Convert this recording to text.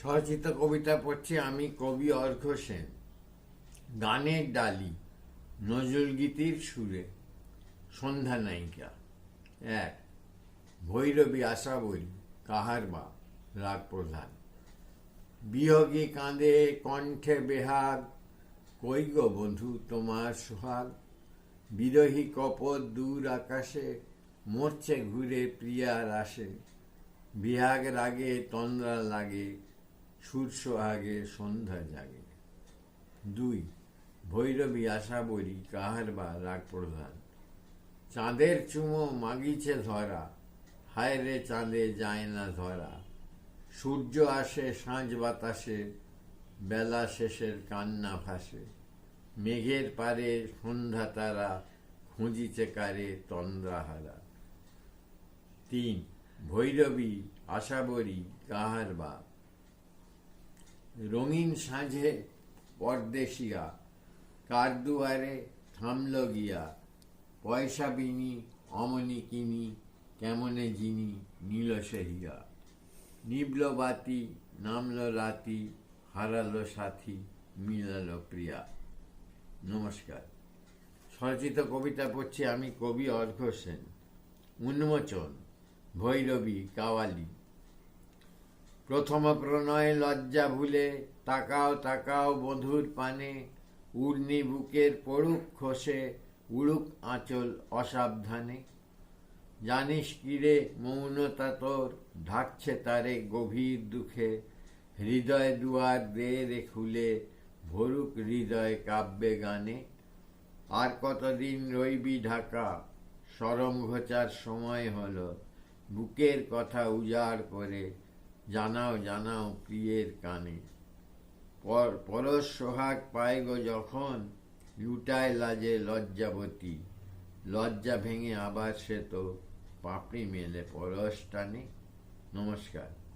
স্বরচিত কবিতা পড়ছি আমি কবি অর্ঘ সেন। গানের ডালি, নজরুল গীতির সুরে। সন্ধ্যা নায়িকা, এক। ভৈরবী আশা বলি কাহার বা রাগ প্রধান। বিয়োগী কাঁদে কণ্ঠে বেহাগ, কই গো বন্ধু তোমার সোহাগ? বিরহী কপট দূর আকাশে, মরছে ঘুরে প্রিয়ার আসে। বিহাগ রাগে তন্দ্রা লাগে সুর আগে, সন্ধ্যা জাগে। দুই, ভৈরবী আশা বলি কাহার বা রাগ প্রধান চাঁদের চুমো মাগিছে ধরা, হায় রে চাঁদে যায় না ধরা। সূর্য আসে সাঁঝ বাতাসে, বেলা শেষের কান্না ভাসে মেঘের পারে সন্ধ্যা তারা, খুঁজিছে কারে তন্দ্রাহারা। তিন, ভৈরবী আশাবরী কাহার বা রঙিন সাঁঝে পরদেশিয়া। কার দুয়ারে থামল গিয়া? পয়সা বিনি, অমনি কিনি, কেমনে যিনি নীল সহিয়া নিবল বাতি, নামল রাতি, হারালো সাথী, মিলালো প্রিয়া। নমস্কার। সরচিত কবিতা পড়ছি আমি কবি অর্ঘ সেন। উন্মোচন, ভৈরবী, কাওয়ালি। প্রথম প্রণয় লজ্জা ভুলে তাকাও তাকাও বধুর পানে। উর্নি বুকের পড়ুক খসে, উড়ুক আঁচল অসাবধানে। জানিস কিরে মৌনতা তোর? ঢাকছে তারে গভীর দুঃখে। হৃদয় দুয়ার দে রে খুলে, ভরুক হৃদয় কাব্যে গানে। আর কতদিন রইবি ঢাকা? সরম ঘোচার সময় হলো। বুকের কথা উজাড় করে জানাও জানাও প্রিয়ের কানে। পর পরশ সোহাগ পায় গো যখন লুটায় লাজে লজ্জাবতী। লজ্জা ভেঙে আবার সে তো পাপড়ি মেলে পরশ টানে। নমস্কার।